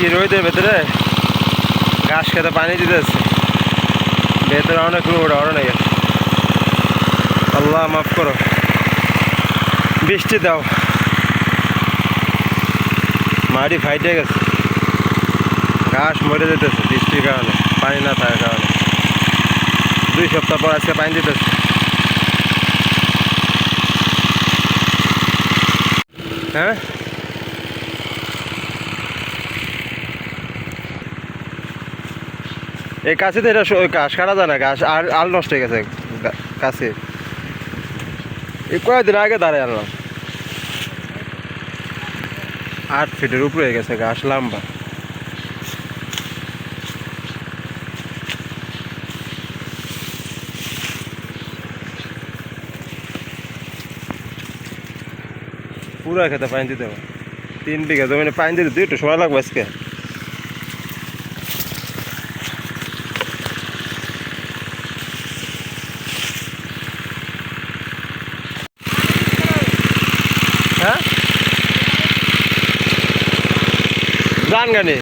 কি রোদের ভেতরে? ঘাস খেতে পানি দিতেছে। ভেতরে অনেক রোড, অনেক গেছে আল্লাহ মাফ করো। বৃষ্টি দাও। মাটি ফাইটে গেছে। ঘাস মরে যেতেছে বৃষ্টির কারণে, পানি না থাকার কারণে। দুই সপ্তাহ পর আজকে পানি দিতেছে। হ্যাঁ? এই কাছে তো এটা ঘাস কাটা যায় না ঘাস আর আল নষ্ট হয়ে গেছে কাছে এই কয়েকদিন আগে দাঁড়ায় আনলাম। আট ফিটের উপরে হয়ে গেছে ঘাস লম্বা। পুরো খেতে পানি দিতে হবে। তিন বিঘা জমিনে পানি দিতে দুই একটু সময় লাগবে আজকে। গান গানে